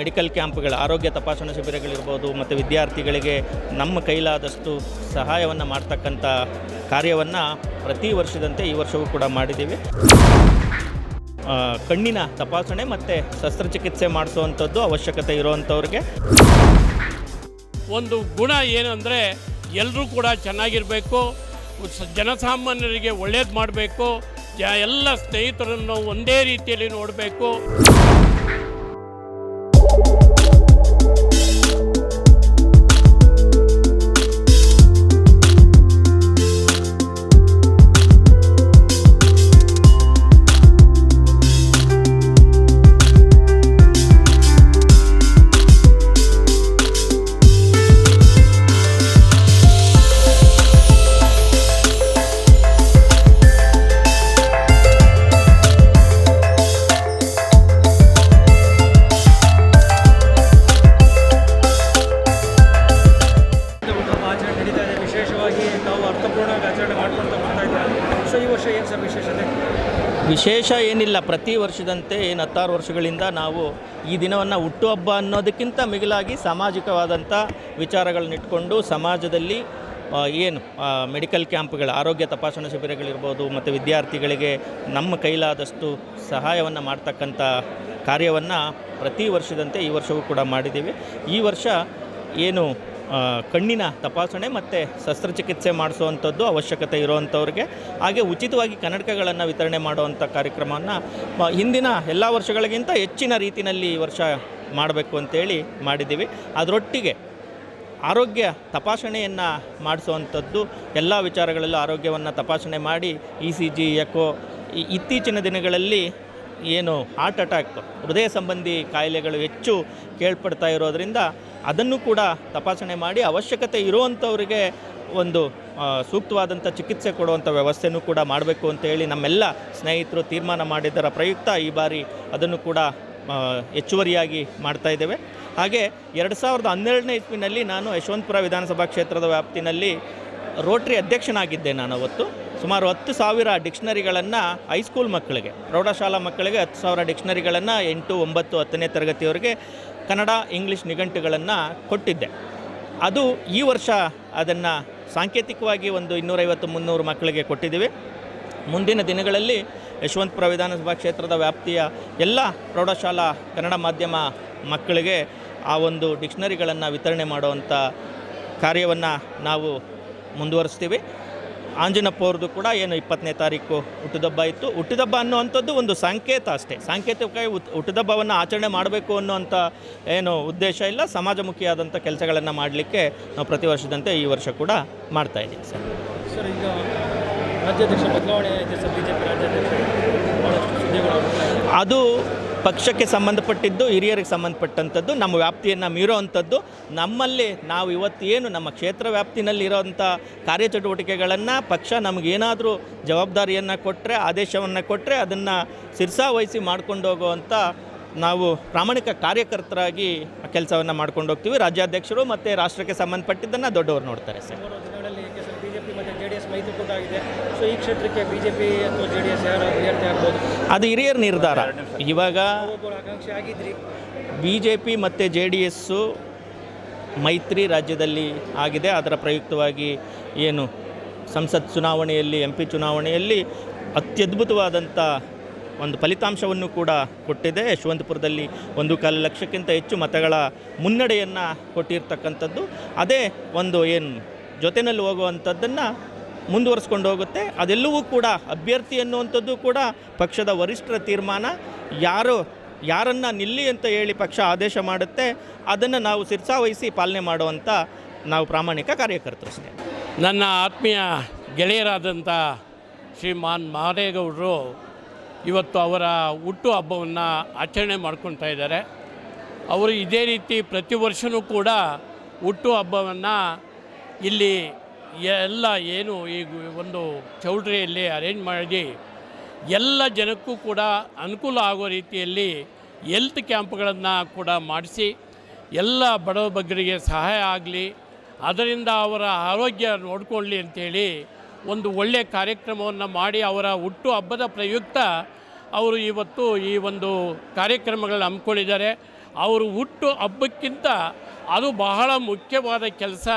Medical ಕ್ಯಾಂಪ್ಗಳು ಆರೋಗ್ಯ ತಪಾಸಣಾ ಶಿಬಿರಗಳಿರ್ಬೋದು ಮತ್ತು ವಿದ್ಯಾರ್ಥಿಗಳಿಗೆ ನಮ್ಮ ಕೈಲಾದಷ್ಟು ಸಹಾಯವನ್ನು ಮಾಡ್ತಕ್ಕಂಥ ಕಾರ್ಯವನ್ನು ಪ್ರತಿ ವರ್ಷದಂತೆ ಈ ವರ್ಷವೂ ಕೂಡ ಮಾಡಿದ್ದೀವಿ. ಕಣ್ಣಿನ ತಪಾಸಣೆ ಮತ್ತು ಶಸ್ತ್ರಚಿಕಿತ್ಸೆ ಮಾಡಿಸುವಂಥದ್ದು ಅವಶ್ಯಕತೆ ಇರುವಂಥವ್ರಿಗೆ. ಒಂದು ಗುಣ ಏನಂದರೆ ಎಲ್ಲರೂ ಕೂಡ ಚೆನ್ನಾಗಿರಬೇಕು ಜನಸಾಮಾನ್ಯರಿಗೆ ಒಳ್ಳೇದು ಮಾಡಬೇಕು ಎಲ್ಲ ಸ್ನೇಹಿತರನ್ನು ಒಂದೇ ರೀತಿಯಲ್ಲಿ ನೋಡಬೇಕು. ವಿಶೇಷ ಏನಿಲ್ಲ. ಪ್ರತಿ ವರ್ಷದಂತೆ ಏನು ಹತ್ತಾರು ವರ್ಷಗಳಿಂದ ನಾವು ಈ ದಿನವನ್ನು ಹುಟ್ಟುಹಬ್ಬ ಅನ್ನೋದಕ್ಕಿಂತ ಮಿಗಿಲಾಗಿ ಸಾಮಾಜಿಕವಾದಂಥ ವಿಚಾರಗಳನ್ನಿಟ್ಕೊಂಡು ಸಮಾಜದಲ್ಲಿ ಏನು ಮೆಡಿಕಲ್ ಕ್ಯಾಂಪ್ಗಳ, ಆರೋಗ್ಯ ತಪಾಸಣಾ ಶಿಬಿರಗಳಿರ್ಬೋದು ಮತ್ತು ವಿದ್ಯಾರ್ಥಿಗಳಿಗೆ ನಮ್ಮ ಕೈಲಾದಷ್ಟು ಸಹಾಯವನ್ನು ಮಾಡ್ತಕ್ಕಂಥ ಕಾರ್ಯವನ್ನು ಪ್ರತಿ ವರ್ಷದಂತೆ ಈ ವರ್ಷವೂ ಕೂಡ ಮಾಡಿದ್ದೀವಿ. ಈ ವರ್ಷ ಏನು ಕಣ್ಣಿನ ತಪಾಸಣೆ ಮತ್ತು ಶಸ್ತ್ರಚಿಕಿತ್ಸೆ ಮಾಡಿಸುವಂಥದ್ದು ಅವಶ್ಯಕತೆ ಇರುವಂಥವ್ರಿಗೆ. ಹಾಗೆ ಉಚಿತವಾಗಿ ಕನ್ನಡಕಗಳನ್ನು ವಿತರಣೆ ಮಾಡುವಂಥ ಕಾರ್ಯಕ್ರಮವನ್ನು ಹಿಂದಿನ ಎಲ್ಲ ವರ್ಷಗಳಿಗಿಂತ ಹೆಚ್ಚಿನ ರೀತಿಯಲ್ಲಿ ಈ ವರ್ಷ ಮಾಡಬೇಕು ಅಂತೇಳಿ ಮಾಡಿದ್ದೀವಿ. ಅದರೊಟ್ಟಿಗೆ ಆರೋಗ್ಯ ತಪಾಸಣೆಯನ್ನು ಮಾಡಿಸುವಂಥದ್ದು, ಎಲ್ಲ ವಿಚಾರಗಳಲ್ಲೂ ಆರೋಗ್ಯವನ್ನು ತಪಾಸಣೆ ಮಾಡಿ, ಇ ಸಿ ಜಿ, ಎಕೋ, ಇತ್ತೀಚಿನ ದಿನಗಳಲ್ಲಿ ಏನು ಹಾರ್ಟ್ ಅಟ್ಯಾಕ್ ಹೃದಯ ಸಂಬಂಧಿ ಕಾಯಿಲೆಗಳು ಹೆಚ್ಚು ಕೇಳ್ಪಡ್ತಾ ಇರೋದರಿಂದ ಅದನ್ನು ಕೂಡ ತಪಾಸಣೆ ಮಾಡಿ ಅವಶ್ಯಕತೆ ಇರುವಂಥವರಿಗೆ ಒಂದು ಸೂಕ್ತವಾದಂಥ ಚಿಕಿತ್ಸೆ ಕೊಡುವಂಥ ವ್ಯವಸ್ಥೆನೂ ಕೂಡ ಮಾಡಬೇಕು ಅಂತೇಳಿ ನಮ್ಮೆಲ್ಲ ಸ್ನೇಹಿತರು ತೀರ್ಮಾನ ಮಾಡಿದ್ದರ ಪ್ರಯುಕ್ತ ಈ ಬಾರಿ ಅದನ್ನು ಕೂಡ ಹೆಚ್ಚುವರಿಯಾಗಿ ಮಾಡ್ತಾ ಇದ್ದೇವೆ. ಹಾಗೆ ಎರಡು ಸಾವಿರದ ಹನ್ನೆರಡನೇ ಇಸ್ವಿನಲ್ಲಿ ನಾನು ಯಶವಂತಪುರ ವಿಧಾನಸಭಾ ಕ್ಷೇತ್ರದ ವ್ಯಾಪ್ತಿನಲ್ಲಿ ರೋಟ್ರಿ ಅಧ್ಯಕ್ಷನಾಗಿದ್ದೆ ನಾನು ಅವತ್ತು. ಸುಮಾರು ಹತ್ತು ಸಾವಿರ ಡಿಕ್ಷನರಿಗಳನ್ನು ಹೈಸ್ಕೂಲ್ ಮಕ್ಕಳಿಗೆ, ಪ್ರೌಢಶಾಲಾ ಮಕ್ಕಳಿಗೆ ಹತ್ತು ಸಾವಿರ ಡಿಕ್ಷನರಿಗಳನ್ನು ಎಂಟು ಒಂಬತ್ತು ಹತ್ತನೇ ತರಗತಿಯವರಿಗೆ ಕನ್ನಡ, ಇಂಗ್ಲೀಷ್ ನಿಘಂಟುಗಳನ್ನು ಕೊಟ್ಟಿದ್ದೆ. ಅದು ಈ ವರ್ಷ ಅದನ್ನು ಸಾಂಕೇತಿಕವಾಗಿ ಒಂದು ಇನ್ನೂರೈವತ್ತು, ಮುನ್ನೂರು ಮಕ್ಕಳಿಗೆ ಕೊಟ್ಟಿದ್ದೀವಿ. ಮುಂದಿನ ದಿನಗಳಲ್ಲಿ ಯಶವಂತಪುರ ವಿಧಾನಸಭಾ ಕ್ಷೇತ್ರದ ವ್ಯಾಪ್ತಿಯ ಎಲ್ಲ ಪ್ರೌಢಶಾಲಾ ಕನ್ನಡ ಮಾಧ್ಯಮ ಮಕ್ಕಳಿಗೆ ಆ ಒಂದು ಡಿಕ್ಷನರಿಗಳನ್ನು ವಿತರಣೆ ಮಾಡುವಂಥ ಕಾರ್ಯವನ್ನು ನಾವು ಮುಂದುವರಿಸ್ತೀವಿ. ಆಂಜನಪ್ಪ ಅವ್ರದ್ದು ಕೂಡ ಏನು ಇಪ್ಪತ್ತನೇ ತಾರೀಕು ಹುಟ್ಟಿದಬ್ಬ ಇತ್ತು. ಹುಟ್ಟಿದಬ್ಬ ಅನ್ನುವಂಥದ್ದು ಒಂದು ಸಂಕೇತ ಅಷ್ಟೇ. ಸಾಂಕೇತಿಕವಾಗಿ ಹುಟ್- ಹುಟ್ಟಿದಬ್ಬವನ್ನು ಆಚರಣೆ ಮಾಡಬೇಕು ಅನ್ನುವಂಥ ಏನು ಉದ್ದೇಶ ಇಲ್ಲ. ಸಮಾಜಮುಖಿಯಾದಂಥ ಕೆಲಸಗಳನ್ನು ಮಾಡಲಿಕ್ಕೆ ನಾವು ಪ್ರತಿ ವರ್ಷದಂತೆ ಈ ವರ್ಷ ಕೂಡ ಮಾಡ್ತಾ ಇದ್ದೀವಿ ಸರ್. ಸರ್ ಈಗ ರಾಜ್ಯಾಧ್ಯಕ್ಷ ಬದಲಾವಣೆ ಇದೆ ಸರ್ ಬಿ ಜೆ ಪಿ ರಾಜ್ಯಾಧ್ಯಕ್ಷ ಅದು ಪಕ್ಷಕ್ಕೆ ಸಂಬಂಧಪಟ್ಟಿದ್ದು, ಹಿರಿಯರಿಗೆ ಸಂಬಂಧಪಟ್ಟಂಥದ್ದು, ನಮ್ಮ ವ್ಯಾಪ್ತಿಯನ್ನು ಮೀರೋವಂಥದ್ದು, ನಮ್ಮಲ್ಲಿ ನಾವು ಇವತ್ತು ಏನು ನಮ್ಮ ಕ್ಷೇತ್ರ ವ್ಯಾಪ್ತಿನಲ್ಲಿ ಇರೋವಂಥ ಕಾರ್ಯಚಟುವಟಿಕೆಗಳನ್ನು ಪಕ್ಷ ನಮಗೇನಾದರೂ ಜವಾಬ್ದಾರಿಯನ್ನು ಕೊಟ್ಟರೆ ಆದೇಶವನ್ನು ಕೊಟ್ಟರೆ ಅದನ್ನು ಶಿರ್ಸಾವಹಿಸಿ ಮಾಡ್ಕೊಂಡು ಹೋಗುವಂಥ ನಾವು ಪ್ರಾಮಾಣಿಕ ಕಾರ್ಯಕರ್ತರಾಗಿ ಕೆಲಸವನ್ನು ಮಾಡ್ಕೊಂಡು ಹೋಗ್ತೀವಿ. ರಾಜ್ಯಾಧ್ಯಕ್ಷರು ಮತ್ತು ರಾಷ್ಟ್ರಕ್ಕೆ ಸಂಬಂಧಪಟ್ಟಿದ್ದನ್ನು ದೊಡ್ಡವರು ನೋಡ್ತಾರೆ ಸರ್ ಬಿ ಜೆ ಪಿ ಮತ್ತು ಜೆ ಡಿ ಎಸ್ ಮೈತ್ರಿಕೂಟ ಆಗಿದೆ ಸೊ ಈ ಕ್ಷೇತ್ರಕ್ಕೆ ಬಿ ಜೆ ಪಿ ಅಥವಾ ಜೆ ಡಿ ಎಸ್ ಯಾರು ಅಭ್ಯರ್ಥಿ ಆಗ್ಬೋದು. ಅದು ಹಿರಿಯರ ನಿರ್ಧಾರ. ಇವಾಗ ಒಬ್ಬರು ಆಕಾಂಕ್ಷಿ ಆಗಿದ್ರಿ. ಬಿ ಜೆ ಪಿ ಮತ್ತು ಜೆ ಡಿ ಎಸ್ಸು ಮೈತ್ರಿ ರಾಜ್ಯದಲ್ಲಿ ಆಗಿದೆ. ಅದರ ಪ್ರಯುಕ್ತವಾಗಿ ಏನು ಸಂಸತ್ ಚುನಾವಣೆಯಲ್ಲಿ ಎಂ ಪಿ ಚುನಾವಣೆಯಲ್ಲಿ ಅತ್ಯದ್ಭುತವಾದಂಥ ಒಂದು ಫಲಿತಾಂಶವನ್ನು ಕೂಡ ಕೊಟ್ಟಿದೆ. ಯಶವಂತಪುರದಲ್ಲಿ ಒಂದು ಕಾಲು ಲಕ್ಷಕ್ಕಿಂತ ಹೆಚ್ಚು ಮತಗಳ ಮುನ್ನಡೆಯನ್ನು ಕೊಟ್ಟಿರ್ತಕ್ಕಂಥದ್ದು. ಅದೇ ಒಂದು ಏನು ಜೊತೆಯಲ್ಲಿ ಹೋಗುವಂಥದ್ದನ್ನು ಮುಂದುವರಿಸ್ಕೊಂಡು ಹೋಗುತ್ತೆ. ಅದೆಲ್ಲವೂ ಕೂಡ ಅಭ್ಯರ್ಥಿ ಅನ್ನುವಂಥದ್ದು ಕೂಡ ಪಕ್ಷದ ವರಿಷ್ಠರ ತೀರ್ಮಾನ. ಯಾರು, ಯಾರನ್ನು ನಿಲ್ಲಿ ಅಂತ ಹೇಳಿ ಪಕ್ಷ ಆದೇಶ ಮಾಡುತ್ತೆ, ಅದನ್ನು ನಾವು ಶಿರ್ಸಾವಹಿಸಿ ಪಾಲನೆ ಮಾಡುವಂಥ ನಾವು ಪ್ರಾಮಾಣಿಕ ಕಾರ್ಯಕರ್ತರು ಅಷ್ಟೇ. ನನ್ನ ಆತ್ಮೀಯ ಗೆಳೆಯರಾದಂಥ ಶ್ರೀಮಾನ್ ಮಾರೇಗೌಡರು ಇವತ್ತು ಅವರ ಹುಟ್ಟು ಹಬ್ಬವನ್ನು ಆಚರಣೆ ಮಾಡ್ಕೊತಾ ಇದ್ದಾರೆ. ಅವರು ಇದೇ ರೀತಿ ಪ್ರತಿ ವರ್ಷವೂ ಕೂಡ ಹುಟ್ಟು ಹಬ್ಬವನ್ನು ಇಲ್ಲಿ ಎಲ್ಲ ಏನು ಈ ಒಂದು ಚೌಲ್ಟ್ರಿಯಲ್ಲಿ ಅರೇಂಜ್ ಮಾಡಿ ಎಲ್ಲ ಜನಕ್ಕೂ ಕೂಡ ಅನುಕೂಲ ಆಗೋ ರೀತಿಯಲ್ಲಿ ಎಲ್ತ್ ಕ್ಯಾಂಪ್ಗಳನ್ನು ಕೂಡ ಮಾಡಿಸಿ, ಎಲ್ಲ ಬಡವ ಬಗ್ಗರಿಗೆ ಸಹಾಯ ಆಗಲಿ, ಅದರಿಂದ ಅವರ ಆರೋಗ್ಯ ನೋಡಿಕೊಳ್ಳಿ ಅಂಥೇಳಿ ಒಂದು ಒಳ್ಳೆಯ ಕಾರ್ಯಕ್ರಮವನ್ನು ಮಾಡಿ ಅವರ ಹುಟ್ಟು ಹಬ್ಬದ ಪ್ರಯುಕ್ತ ಅವರು ಇವತ್ತು ಈ ಒಂದು ಕಾರ್ಯಕ್ರಮಗಳನ್ನ ಹಮ್ಮಿಕೊಂಡಿದ್ದಾರೆ. ಅವರು ಹುಟ್ಟು ಹಬ್ಬಕ್ಕಿಂತ ಅದು ಬಹಳ ಮುಖ್ಯವಾದ ಕೆಲಸ.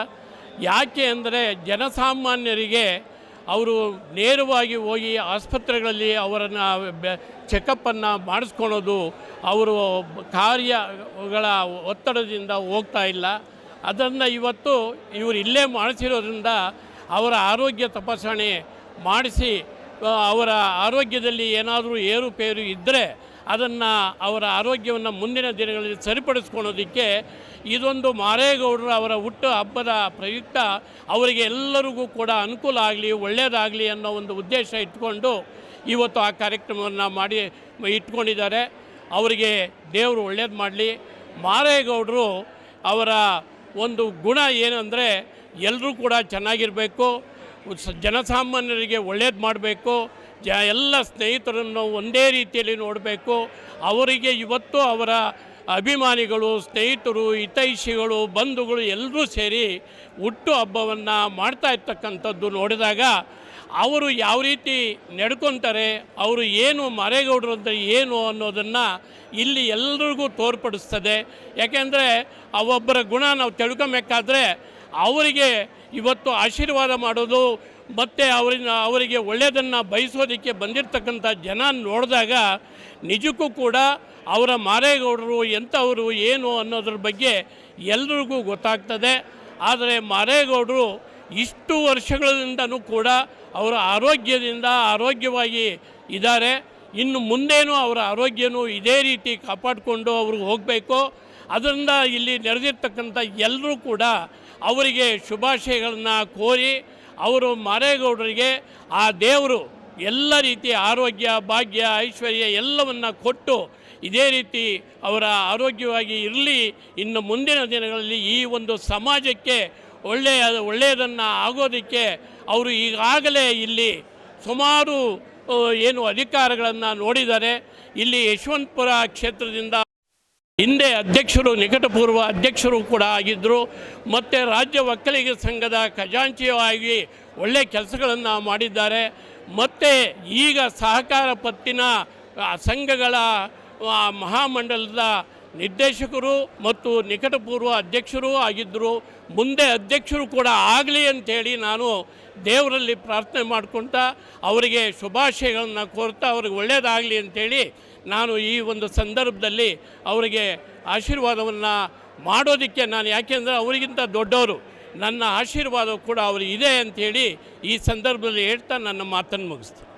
ಯಾಕೆ ಅಂದರೆ ಜನಸಾಮಾನ್ಯರಿಗೆ ಅವರು ನೇರವಾಗಿ ಹೋಗಿ ಆಸ್ಪತ್ರೆಗಳಲ್ಲಿ ಅವರನ್ನು ಚೆಕಪ್ಪನ್ನು ಮಾಡಿಸ್ಕೊಳೋದು ಅವರು ಕಾರ್ಯಗಳ ಒತ್ತಡದಿಂದ ಹೋಗ್ತಾ ಇಲ್ಲ. ಅದನ್ನು ಇವತ್ತು ಇವರು ಇಲ್ಲೇ ಮಾಡಿಸಿರೋದ್ರಿಂದ ಅವರ ಆರೋಗ್ಯ ತಪಾಸಣೆ ಮಾಡಿಸಿ ಅವರ ಆರೋಗ್ಯದಲ್ಲಿ ಏನಾದರೂ ಏರುಪೇರು ಇದ್ದರೆ ಅದನ್ನು ಅವರ ಆರೋಗ್ಯವನ್ನು ಮುಂದಿನ ದಿನಗಳಲ್ಲಿ ಸರಿಪಡಿಸ್ಕೊಳ್ಳೋದಕ್ಕೆ ಇದೊಂದು ಮಾರೇಗೌಡರು ಅವರ ಹುಟ್ಟು ಹಬ್ಬದ ಪ್ರಯುಕ್ತ. ಅವರಿಗೆ ಎಲ್ಲರಿಗೂ ಕೂಡ ಅನುಕೂಲ ಆಗಲಿ ಒಳ್ಳೆಯದಾಗಲಿ ಅನ್ನೋ ಒಂದು ಉದ್ದೇಶ ಇಟ್ಕೊಂಡು ಇವತ್ತು ಆ ಕಾರ್ಯಕ್ರಮವನ್ನು ಮಾಡಿ, ಇಟ್ಕೊಂಡಿದ್ದಾರೆ. ಅವರಿಗೆ ದೇವರು ಒಳ್ಳೇದು ಮಾಡಲಿ. ಮಾರೇಗೌಡರು ಅವರ ಒಂದು ಗುಣ ಏನಂದರೆ ಎಲ್ಲರೂ ಕೂಡ ಚೆನ್ನಾಗಿರಬೇಕು. ಜನಸಾಮಾನ್ಯರಿಗೆ ಒಳ್ಳೇದು ಮಾಡಬೇಕು. ಜ, ಎಲ್ಲ ಸ್ನೇಹಿತರನ್ನು ಒಂದೇ ರೀತಿಯಲ್ಲಿ ನೋಡಬೇಕು. ಅವರಿಗೆ ಇವತ್ತು ಅವರ ಅಭಿಮಾನಿಗಳು, ಸ್ನೇಹಿತರು, ಹಿತೈಷಿಗಳು, ಬಂಧುಗಳು ಎಲ್ಲರೂ ಸೇರಿ ಹುಟ್ಟು ಹಬ್ಬವನ್ನು ಮಾಡ್ತಾ ಇರ್ತಕ್ಕಂಥದ್ದು ನೋಡಿದಾಗ ಅವರು ಯಾವ ರೀತಿ ನಡ್ಕೊತಾರೆ, ಅವರು ಏನು ಮಾರೇಗೌಡರು ಅಂತ ಏನು ಅನ್ನೋದನ್ನು ಇಲ್ಲಿ ಎಲ್ರಿಗೂ ತೋರ್ಪಡಿಸ್ತದೆ. ಯಾಕೆಂದರೆ ಅವೊಬ್ಬರ ಗುಣ ನಾವು ತಿಳ್ಕೊಬೇಕಾದ್ರೆ ಅವರಿಗೆ ಇವತ್ತು ಆಶೀರ್ವಾದ ಮಾಡೋದು ಮತ್ತು ಅವರಿನ ಅವರಿಗೆ ಒಳ್ಳೆಯದನ್ನು ಬಯಸೋದಕ್ಕೆ ಬಂದಿರತಕ್ಕಂಥ ಜನ ನೋಡಿದಾಗ ನಿಜಕ್ಕೂ ಕೂಡ ಅವರ ಮಾರೇಗೌಡರು ಎಂಥವರು ಏನು ಅನ್ನೋದ್ರ ಬಗ್ಗೆ ಎಲ್ರಿಗೂ ಗೊತ್ತಾಗ್ತದೆ. ಆದರೆ ಮಾರೇಗೌಡರು ಇಷ್ಟು ವರ್ಷಗಳಿಂದನೂ ಕೂಡ ಅವರ ಆರೋಗ್ಯದಿಂದ ಆರೋಗ್ಯವಾಗಿ ಇದ್ದಾರೆ. ಇನ್ನು ಮುಂದೇನೂ ಅವರ ಆರೋಗ್ಯನೂ ಇದೇ ರೀತಿ ಕಾಪಾಡಿಕೊಂಡು ಅವ್ರಿಗೆ ಹೋಗಬೇಕು. ಅದರಿಂದ ಇಲ್ಲಿ ನೆರೆದಿರ್ತಕ್ಕಂಥ ಎಲ್ಲರೂ ಕೂಡ ಅವರಿಗೆ ಶುಭಾಶಯಗಳನ್ನು ಕೋರಿ ಅವರು ಮಾರೇಗೌಡರಿಗೆ ಆ ದೇವರು ಎಲ್ಲ ರೀತಿಯ ಆರೋಗ್ಯ, ಭಾಗ್ಯ, ಐಶ್ವರ್ಯ ಎಲ್ಲವನ್ನು ಕೊಟ್ಟು ಇದೇ ರೀತಿ ಅವರ ಆರೋಗ್ಯವಾಗಿ ಇರಲಿ. ಇನ್ನು ಮುಂದಿನ ದಿನಗಳಲ್ಲಿ ಈ ಒಂದು ಸಮಾಜಕ್ಕೆ ಒಳ್ಳೆಯ, ಒಳ್ಳೆಯದನ್ನು ಆಗೋದಕ್ಕೆ ಅವರು ಈಗಾಗಲೇ ಇಲ್ಲಿ ಸುಮಾರು ಏನು ಅಧಿಕಾರಗಳನ್ನು ನೋಡಿದ್ದಾರೆ. ಇಲ್ಲಿ ಯಶವಂತಪುರ ಕ್ಷೇತ್ರದಿಂದ ಹಿಂದೆ ಅಧ್ಯಕ್ಷರು, ನಿಕಟಪೂರ್ವ ಅಧ್ಯಕ್ಷರು ಕೂಡ ಆಗಿದ್ದರು ಮತ್ತು ರಾಜ್ಯ ಒಕ್ಕಲಿಗ ಸಂಘದ ಖಜಾಂಚಿಯವಾಗಿ ಒಳ್ಳೆಯ ಕೆಲಸಗಳನ್ನು ಮಾಡಿದ್ದಾರೆ. ಮತ್ತು ಈಗ ಸಹಕಾರ ಪತ್ತಿನ ಸಂಘಗಳ ಮಹಾಮಂಡಲದ ನಿರ್ದೇಶಕರು ಮತ್ತು ನಿಕಟಪೂರ್ವ ಅಧ್ಯಕ್ಷರೂ ಆಗಿದ್ದರು ಮುಂದೆ ಅಧ್ಯಕ್ಷರು ಕೂಡ ಆಗಲಿ ಅಂಥೇಳಿ ನಾನು ದೇವರಲ್ಲಿ ಪ್ರಾರ್ಥನೆ ಮಾಡ್ಕೊಳ್ತಾ ಅವರಿಗೆ ಶುಭಾಶಯಗಳನ್ನು ಕೋರ್ತಾ ಅವ್ರಿಗೆ ಒಳ್ಳೆಯದಾಗಲಿ ಅಂಥೇಳಿ ನಾನು ಈ ಒಂದು ಸಂದರ್ಭದಲ್ಲಿ ಅವರಿಗೆ ಆಶೀರ್ವಾದವನ್ನು ಮಾಡೋದಕ್ಕೆ ನಾನು ಯಾಕೆಂದರೆ ಅವರಿಗಿಂತ ದೊಡ್ಡವರು. ನನ್ನ ಆಶೀರ್ವಾದ ಕೂಡ ಅವರು ಇದೆ ಅಂಥೇಳಿ ಈ ಸಂದರ್ಭದಲ್ಲಿ ಹೇಳ್ತಾ ನನ್ನ ಮಾತನ್ನು ಮುಗಿಸ್ತೀನಿ.